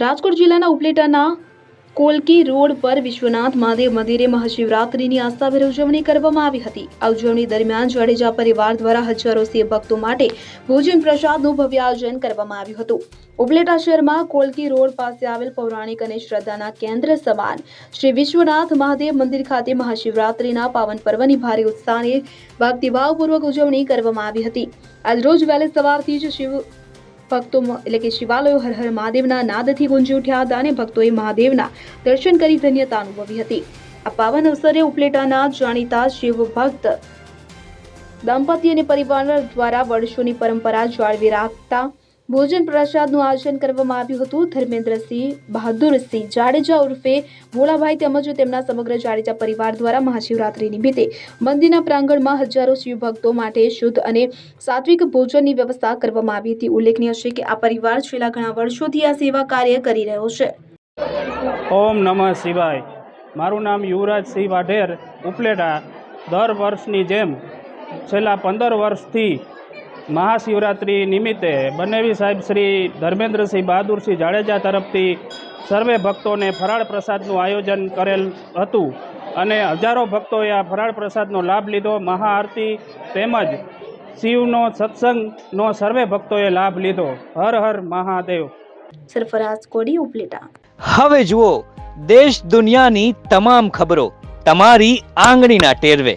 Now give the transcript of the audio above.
રાજકોટ જિલ્લાના ઉપલેટાના કોલકી રોડ પર વિશ્વનાથ મહાદેવ મંદિરે મહાશિવરાત્રિની આસ્થાભેર ઉજવણી કરવામાં આવી હતી. આ ઉજવણી દરમિયાન જાડેજા પરિવાર દ્વારા હજારો સિંહ ભક્તો માટે ભોજન પ્રસાદનું ભવ્ય આયોજન કરવામાં આવ્યું હતું. ઉપલેટા શહેરમાં કોલકી રોડ પાસે આવેલ પૌરાણિક અને શ્રદ્ધાના કેન્દ્ર સમાન શ્રી વિશ્વનાથ મહાદેવ મંદિર ખાતે મહાશિવરાત્રિના પાવન પર્વની ભારે ઉત્સાહને ભક્તિભાવપૂર્વક ઉજવણી કરવામાં આવી હતી. આજરોજ વહેલી સવારથી જ શિવ ભક્તો એટલે કે શિવાલયો હર હર મહાદેવના નાદથી ગુંજી ઉઠ્યા હતા અને ભક્તોએ મહાદેવના દર્શન કરી ધન્યતા અનુભવી હતી. આ પાવન અવસરે ઉપલેટાના જાણીતા શિવ ભક્ત દંપતી અને પરિવાર દ્વારા વર્ષોની પરંપરા જાળવી રાખતા ભોજન પ્રસાદનું આયોજન કરવામાં આવ્યું હતું. ધર્મેન્દ્રસિંહ બહાદુરસિંહ જાડેજા ઉર્ફે ભોળાભાઈ તેમજ તેમના સમગ્ર જાડેજા પરિવાર દ્વારા મહાશિવરાત્રી નિમિત્તે મંદિરના પ્રાંગણમાં હજારો શિવભક્તો માટે શુદ્ધ અને સાત્વિક ભોજનની વ્યવસ્થા કરવામાં આવી હતી. ઉલ્લેખનીય છે કે આ પરિવાર છેલ્લા ઘણા વર્ષોથી આ સેવા કાર્ય કરી રહ્યો છે. ઓમ નમઃ શિવાય. મારું નામ યુવરાજસિંહ વાઢેર ઉપલેટા. દર વર્ષની જેમ છેલ્લા પંદર વર્ષથી મહાશિવરાત્રિ નિમિત્તે બનેવી સાહેબ શ્રી ધર્મેન્દ્રસિંહ બહાદુરસિંહ જાડેજા તરફથી સર્વે ભક્તોને ફરાળ પ્રસાદનું આયોજન કરેલ હતું અને હજારો ભક્તોએ આ ફરાળ પ્રસાદનો લાભ લીધો. મહાઆરતી તેમજ શિવનો સત્સંગનો સર્વે ભક્તોએ લાભ લીધો. હર હર મહાદેવ. સરફરાજ કોડી ઉપલેટા. હવે જુઓ દેશ દુનિયાની તમામ ખબરો. તમારી આંગળીના ટેરવે.